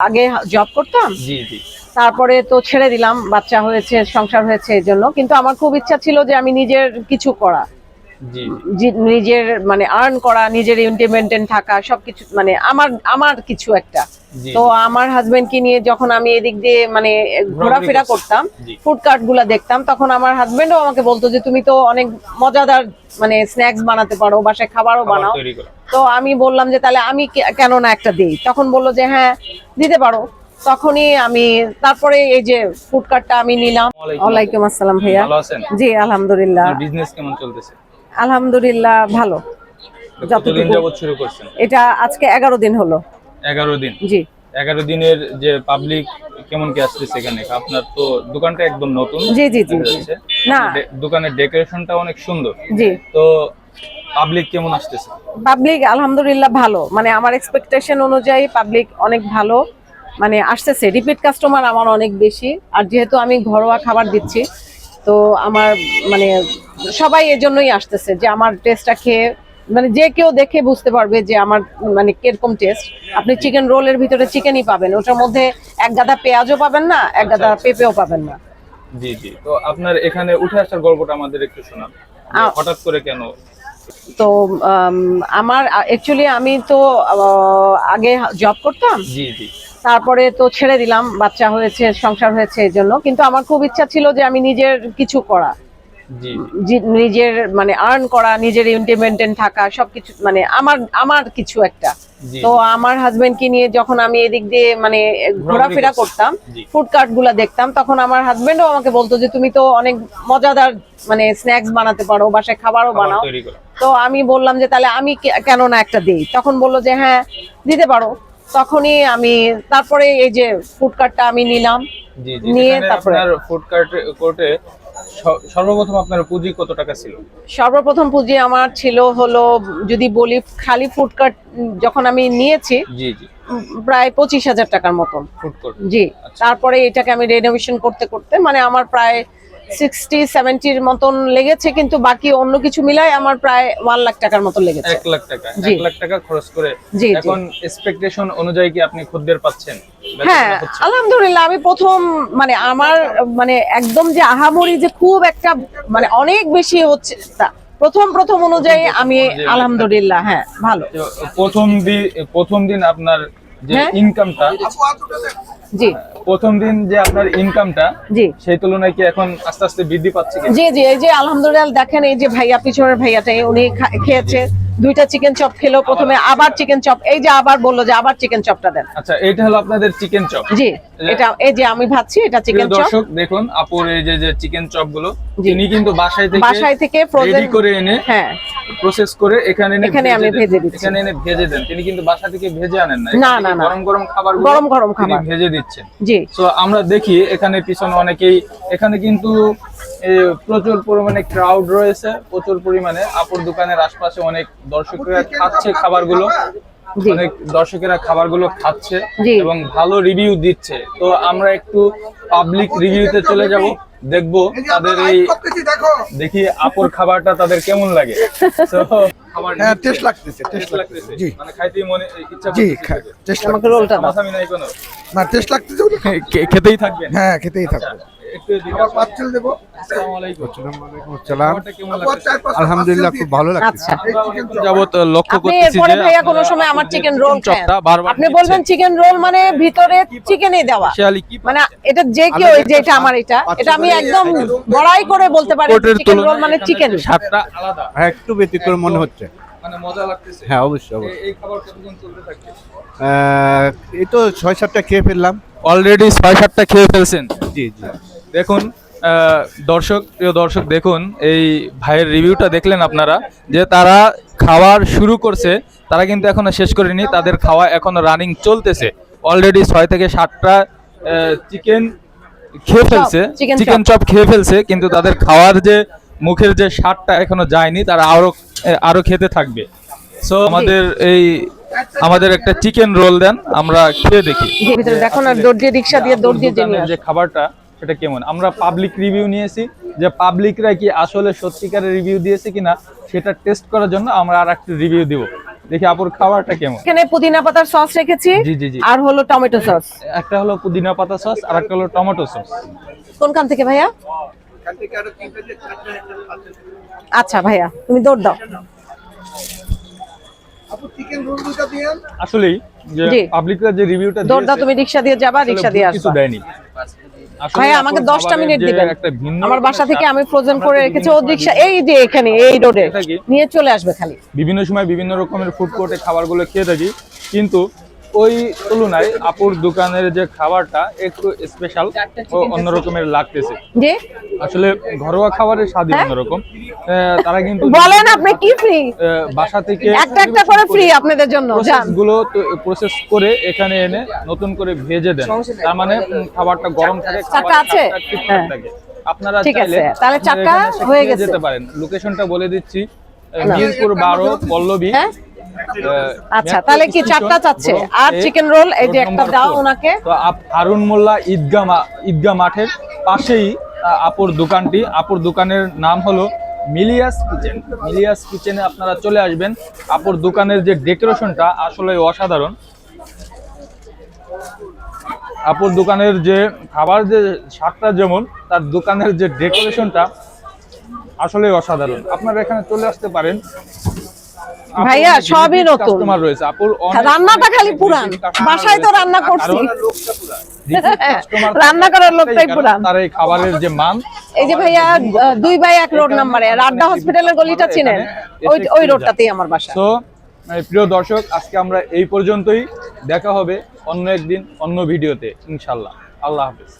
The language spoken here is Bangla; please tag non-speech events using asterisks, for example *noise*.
আগে জব করতাম? জি জি। তারপরে তো ছেড়ে দিলাম বাচ্চা হয়েছে সংসার হয়েছে এই জন্য। কিন্তু আমার খুব ইচ্ছা ছিল যে আমি নিজের কিছু করা। নিজের মানে আর্ন করা নিজের ইন্ডিপেন্ডেন্ট থাকা সবকিছু মানে আমার আমার কিছু একটা। তো আমার হাজবেন্ডকে নিয়ে যখন আমি এদিক দিয়ে মানে ঘোরাফেরা করতাম জি। ফুড কার্টগুলা দেখতাম তখন আমার হাজবেন্ডও আমাকে বলতো যে তুমি তো অনেক মজাদার মানে স্ন্যাক্স বানাতে পারো বাসায় খাবারও বানাও। তো আমি বললাম যে তাহলে আমি কেন না একটা দিই? তখন বলল যে হ্যাঁ দিতে পারো। তখনই আমি তারপরে এই যে ফুড কার্টটা আমি নিলাম। ওয়ালাইকুম আসসালাম ভাইয়া। জি আলহামদুলিল্লাহ। বিজনেস কেমন চলতেছে? আলহামদুলিল্লাহ ভালো। যতটুকু যাবত শুরু করছেন? এটা আজকে এগারো দিন হলো। এগারো দিন? জি। এগারো দিনের যে পাবলিক কেমন কি আসতেছে এখানে? আপনার তো দোকানটা একদম নতুন জি, জি, জি। না। দোকানের ডেকোরেশনটা অনেক সুন্দর। জি। তো পাবলিক কেমন আসতেছে? পাবলিক আলহামদুলিল্লাহ ভালো। মানে আমার এক্সপেকটেশন অনুযায়ী পাবলিক অনেক ভালো। মানে আসতেছে। রিপিট কাস্টমার আমার অনেক বেশি। আর যেহেতু আমি ঘরোয়া খাবার দিচ্ছি তো আমার মানে সবাই এর জন্যই আসতেছে যে আমার টেস্টটা খেয়ে মানে যে কেউ দেখে বুঝতে পারবে যে আমার মানে কীরকম টেস্ট আপনি চিকেন রোলের ভিতরে চিকেনই পাবেন। ওটার মধ্যে এক গাদা পেঁয়াজও পাবেন না এক গাদা পেঁপেও পাবেন না। জি জি। তো আপনার এখানে উঠে আসার গল্পটা আমাদের একটু শোনান। হঠাৎ করে কেন তো আমার অ্যাকচুয়ালি আমি তো আগে জব করতাম। জি জি। তারপরে তো ছেড়ে দিলাম বাচ্চা হয়েছে সংসার হয়েছে এই জন্য। কিন্তু আমার খুব ইচ্ছা ছিল যে আমি নিজের কিছু করা। নিজের মানে আর্ন করা নিজের ইন্ডিপেন্ডেন্ট থাকা সবকিছু মানে আমার আমার কিছু একটা। তো আমার হাজবেন্ডকে নিয়ে যখন আমি এদিক দিয়ে মানে ঘোরাফেরা করতাম জি। ফুড কার্টগুলা দেখতাম তখন আমার হাজবেন্ডও আমাকে বলতো যে তুমি তো অনেক মজাদার মানে স্ন্যাক্স বানাতে পারো বাসায় খাবারও বানাও। তো আমি বললাম যে তাহলে আমি কেন না একটা দিই? তখন বলল যে হ্যাঁ দিতে পারো। তখনই আমি তারপরে এই যে ফুড কার্টটা আমি নিলাম। নিয়ে তারপরে- আপনার ফুড কার্ট সর্বপ্রথম আপনার পুঁজি কত টাকা ছিল? সর্বপ্রথম পুঁজি আমার ছিল হলো যদি বলি খালি ফুড কার্ট যখন আমি নিয়েছি জি জি। প্রায় পঁচিশ হাজার টাকার মতন। ফুড কোর্ট জি তারপরে এটাকে আমি রেনোভেশন করতে করতে মানে আমার প্রায় সিক্সটি সেভেন্টির মতন লেগেছে কিন্তু বাকি অন্য কিছু মিলাই আমার প্রায় ওয়ান লাখ টাকার মতন লেগেছে। এক লাখ টাকা এক লাখ টাকা খরচ করে। এখন এক্সপেকটেশন অনুযায়ী কি আপনি খদ্দের পাচ্ছেন? হ্যাঁ আলহামদুলিল্লাহ আমি প্রথম মানে আমার মানে একদম যে আহামরি যে খুব একটা মানে অনেক বেশি হচ্ছে তা প্রথম প্রথম অনুযায়ী আমি আলহামদুলিল্লাহ হ্যাঁ ভালো। প্রথম দিন প্রথম দিন আপনার যে হ্যাঁ। ইনকামটা জি। প্রথম দিন যে আপনার ইনকামটা জি। সেই তুলনায় কি এখন আস্তে আস্তে বৃদ্ধি পাচ্ছে জি জি এই যে আলহামদুলিল্লাহ দেখেন এই যে ভাইয়া পিছনের ভাইয়াটাই উনি খেয়েছে। দুইটা চিকেন চপ খেলো প্রথমে আবার। চিকেন চপ এই যে আবার বলল যে আবার চিকেন চপটা দেন। আচ্ছা এটা হলো আপনাদের চিকেন চপ জি এটা এই যে আমি ভাবছি এটা চিকেন চপ দর্শক দেখুন আপুর এই যে যে চিকেন চপগুলো। তিনি কিন্তু বাসায় থেকে বাসায় থেকে ফ্রোজেন করে এনে হ্যাঁ। প্রসেস করে এখানে এনে এখানে আমি ভেজে দিচ্ছি। এখানে এনে ভেজে দেন। তিনি কিন্তু বাসা থেকে ভেজে আনেন না না, না, গরম গরম খাবার গরম গরম খাবার। ভেজে দিচ্ছেন। জি। তো আমরা দেখি এখানে পিছনে অনেকেই এখানে কিন্তু প্রচুর পরিমাণে ক্রাউড রয়েছে প্রচুর পরিমাণে। আপুর দোকানের আশপাশে অনেক দর্শকেরা খাচ্ছে খাবারগুলো। অনেক দর্শকেরা খাবারগুলো খাচ্ছে এবং ভালো রিভিউ দিচ্ছে। তো আমরা একটু পাবলিক রিভিউতে চলে যাব দেখব তাদের এই দেখি আপুর খাবারটা তাদের কেমন লাগে। *laughs* হ্যাঁ টেস্ট লাগতেছে টেস্ট টেস্ট লাগতেছে। লাগতেছে জি। মানে খাইতেই মনে ইচ্ছা জি টেস্ট আমাকে রোলটা দাও। আসামি কোনো? না টেস্ট লাগতেছে বলে *laughs* খাই। খে- খেতেই থাকবেন। হ্যাঁ খেতেই থাকব একটু এদিকে আবার আসুন। পাচ্ছিল আসসালামু আলাইকুম। সালাম খাবারটা কেমন আলহামদুলিল্লাহ খুব ভালো লাগতেছে আচ্ছা যাবত লক্ষ্য আপনি করতেছি যে ভাইয়া কোনো সময় আমার চিকেন রোল চিকেন চপটা বারবার আপনি বলবেন চিকেন রোল মানে ভিতরে চিকেনই দেওয়া। মানে এটা যে কেউ এই যে এটা আমার এটা এটা আমি একদম বড়াই করে বলতে পারি চিকেন রোল মানে চিকেন স্বাদটা আলাদা। হ্যাঁ একটু ব্যতিক্রম মনে হচ্ছে। মানে মজা লাগতেছে। হ্যাঁ অবশ্যই অবশ্যই। এই- এই খাবার কতক্ষণ চলতে থাকবে আহ, এই তো ছয় সাতটা খেয়ে ফেললাম। অলরেডি ছয় সাতটা খেয়ে ফেলছেন? জি জি। দেখুন দর্শক প্রিয় দর্শক দেখুন এই ভাইয়ের রিভিউটা দেখলেন আপনারা যে তারা খাওয়ার শুরু করছে তারা কিন্তু এখনও শেষ করেনি তাদের খাওয়া এখনও রানিং চলতেছে। অলরেডি ছয় থেকে সাতটা চিকেন খেয়ে ফেলছে চিকেন চপ খেয়ে ফেলছে কিন্তু তাদের খাওয়ার যে মুখের যে স্বাদটা এখনও যায়নি তারা আরও আরও খেতে থাকবে। সো আমাদের এই আমাদের একটা চিকেন রোল দেন আমরা খেয়ে দেখি। ভিতরে দেখো না দৌড় দিয়ে দিয়ে দৌড় দিয়ে যে খাবারটা সেটা কেমন? আমরা পাবলিক রিভিউ নিয়েছি যে পাবলিকরা কি আসলে সত্যিকারের রিভিউ দিয়েছে কিনা সেটা টেস্ট করার জন্য আমরা আর একটা রিভিউ দিব। দেখি আপুর খাবারটা কেমন? এখানে পুদিনা পাতার সস রেখেছি জি, জি, জি। আর হলো টমেটো সস একটা হলো পুদিনা পাতা সস আর একটা হলো টমেটো সস কোনখান থেকে ভাইয়া? আচ্ছা ভাইয়া তুমি দৌড় দাও। চিকেন রোল আসলেই যে পাবলিকরা যে রিভিউটা দৌড় দাও তুমি রিক্সা দিয়ে যাবা রিক্সা দিয়ে কিছু আসবা। দেয়নি। আপুর আমাকে দশটা খাবারের মিনিট দিবেন। আমার বাসা থেকে আমি ফ্রোজেন করে তো রেখেছি। ও সময় এই যে এখানে এই রোডে। নিয়ে চলে আসবে খালি। বিভিন্ন সময় বিভিন্ন রকমের ফুড কোর্টে খাবারগুলো খেয়ে থাকি। কিন্তু ওই তুলনায় আপুর দোকানের যে খাবারটা একটু স্পেশাল ও অন্যরকমের লাগতেছে। আসলে ঘরোয়া খাবারের স্বাদই হ্যাঁ? অন্যরকম। আহ, তারা কিন্তু বলেন আপনি কি ফ্রি বাসা থেকে একটা একটা করে ফ্রি আপনাদের জন্যগুলো প্রসেস করে এখানে এনে নতুন করে ভেজে দেন। তার মানে খাবারটা গরম থাকে চাকা আছে? হ্যাঁ। থাকে। আপনারা চাইলে তাহলে চাকা হয়ে গেছে। যেতে পারেন। লোকেশনটা বলে দিচ্ছি আহ, মিরপুর বারো পল্লবী। হ্যাঁ। আহ, আচ্ছা তাহলে কি চারটা চাচ্ছে? আর চিকেন রোল এই যে একটা দাও। ওনাকে। তো হারুন মোল্লা ঈদগা ঈদগা মাঠের পাশেই আপুর দোকানটি। আপুর দোকানের নাম হলো মিলিয়াস কিচেন। মিলিয়াস কিচেনে আপনারা চলে আসবেন। আপুর দোকানের যে ডেকোরেশনটা আসলে অসাধারণ। আপুর দোকানের যে খাবার যে স্বাদটা যেমন তার দোকানের যে ডেকোরেশনটা আসলে অসাধারণ। আপনারা এখানে চলে আসতে পারেন। ভাইয়া, সবই নতুন। রয়েছে। আপুর রান্নাটা খালি পুরান। বাসায় তো রান্না করছি। রান্না করার লোকটাই পুরান। তার এই খাবারের যে মান এই যে ভাইয়া দুই বাই এক রোড নাম্বারে। আর আড্ডা হসপিটালের গলিটা চিনেন। ওই ওই রোডটাতেই আমার বাসা। তো প্রিয় দর্শক আজকে আমরা এই পর্যন্তই। দেখা হবে অন্য একদিন অন্য ভিডিওতে ইনশাল্লাহ। আল্লাহ হাফেজ।